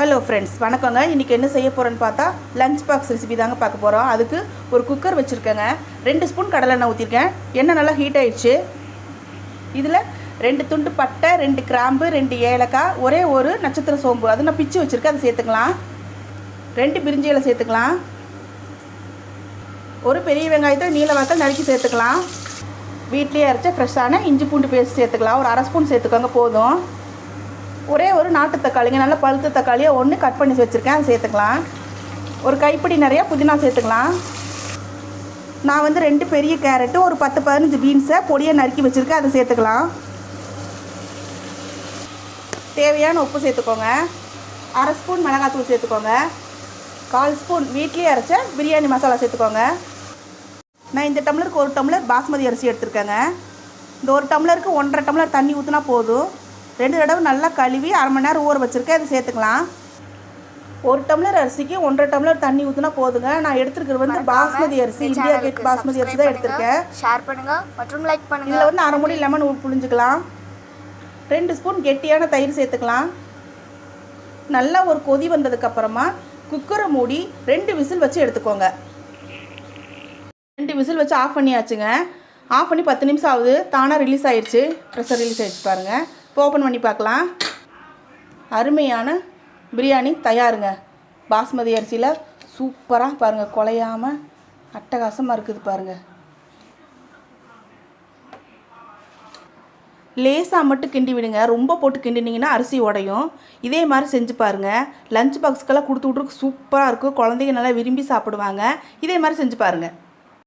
Hello friends வணக்கங்க. இன்றைக்கி என்ன செய்ய போகிறேன்னு பார்த்தா லஞ்ச் பாக்ஸ் ரெசிபி தாங்க பார்க்க போகிறோம் அதுக்கு ஒரு குக்கர் வச்சுருக்கேங்க. ரெண்டு ஸ்பூன் கடலெண்ணெய் ஊற்றிருக்கேன் எண்ணெய் நல்லா ஹீட் ஆயிடுச்சு. இதில் ரெண்டு துண்டு பட்டை ரெண்டு கிராம்பு ரெண்டு ஏலக்காய் ஒரே ஒரு நட்சத்திர சோம்பு. அது நான் பிச்சு வச்சுருக்கேன். அதை சேர்த்துக்கலாம். ரெண்டு பிரிஞ்சி இலை சேர்த்துக்கலாம். ஒரு பெரிய வெங்காயத்தை நீல வாக்கல் நறுக்கி சேர்த்துக்கலாம். வீட்லேயே அரைச்ச ஃப்ரெஷ்ஷான இஞ்சி பூண்டு பேஸ்ட் சேர்த்துக்கலாம். ஒரு அரை ஸ்பூன் சேர்த்துக்கோங்க. போதும். ஒரே ஒரு நாட்டு தக்காளிங்க நல்லா பழுத்த தக்காளியாக ஒன்று கட் பண்ணி வச்சுருக்கேன். அதை சேர்த்துக்கலாம். ஒரு கைப்பிடி நிறையா புதினா சேர்த்துக்கலாம். நான் வந்து ரெண்டு பெரிய கேரட்டு ஒரு பத்து பதினஞ்சு பீன்ஸை பொடியை நறுக்கி வச்சுருக்கேன். அதை சேர்த்துக்கலாம். தேவையான உப்பு சேர்த்துக்கோங்க. அரை ஸ்பூன் மிளகாத்தூள் சேர்த்துக்கோங்க. கால் ஸ்பூன் வீட்லேயே அரைச்ச பிரியாணி மசாலா சேர்த்துக்கோங்க. நான் இந்த டம்ளருக்கு ஒரு டம்ளர் பாஸ்மதி அரிசி எடுத்திருக்கேங்க. இந்த ஒரு டம்ளருக்கு ஒன்றரை டம்ளர் தண்ணி ஊற்றினா போதும். ரெண்டு தடவை நல்லா கழுவி அரை மணி நேரம் ஊற வச்சுருக்கேன். அதை சேர்த்துக்கலாம். ஒரு டம்ளர் அரிசிக்கு ஒன்றரை டம்ளர் தண்ணி ஊற்றினா போதுங்க. நான் எடுத்துருக்கிறது வந்து பாஸ்மதி அரிசி இந்தியா கேட் பாஸ்மதி அரிசி தான் எடுத்திருக்கேன். ஷேர் பண்ணுங்க மற்றும் லைக் பண்ணுங்க. இதில் வந்து அரை முடி லெமன் புழிஞ்சுக்கலாம். ரெண்டு ஸ்பூன் கெட்டியான தயிர் சேர்த்துக்கலாம். நல்லா ஒரு கொதி வந்ததுக்கப்புறமா குக்கரை மூடி ரெண்டு விசில் வச்சு எடுத்துக்கோங்க. ரெண்டு விசில் வச்சு ஆஃப் பண்ணியாச்சுங்க. ஆஃப் பண்ணி பத்து நிமிஷம் ஆகுது. தானாக ரிலீஸ் ஆயிடுச்சு. ப்ரெஷர் ரிலீஸ் ஆயிடுச்சு பாருங்கள் ஓப்பன் பண்ணி பார்க்கலாம். அருமையான பிரியாணி தயாருங்க. பாஸ்மதி அரிசியில் சூப்பராக பாருங்கள் குலையாமல் அட்டகாசமாக இருக்குது பாருங்கள் லேசாக மட்டும் கிண்டி விடுங்க. ரொம்ப போட்டு கிண்டினீங்கன்னா அரிசி உடையும். இதே மாதிரி செஞ்சு பாருங்கள் லஞ்ச் பாக்ஸ்க்கெல்லாம் கொடுத்து விட்ருக்கு சூப்பராக இருக்கும். குழந்தைங்க நல்லா விரும்பி சாப்பிடுவாங்க. இதே மாதிரி செஞ்சு பாருங்கள்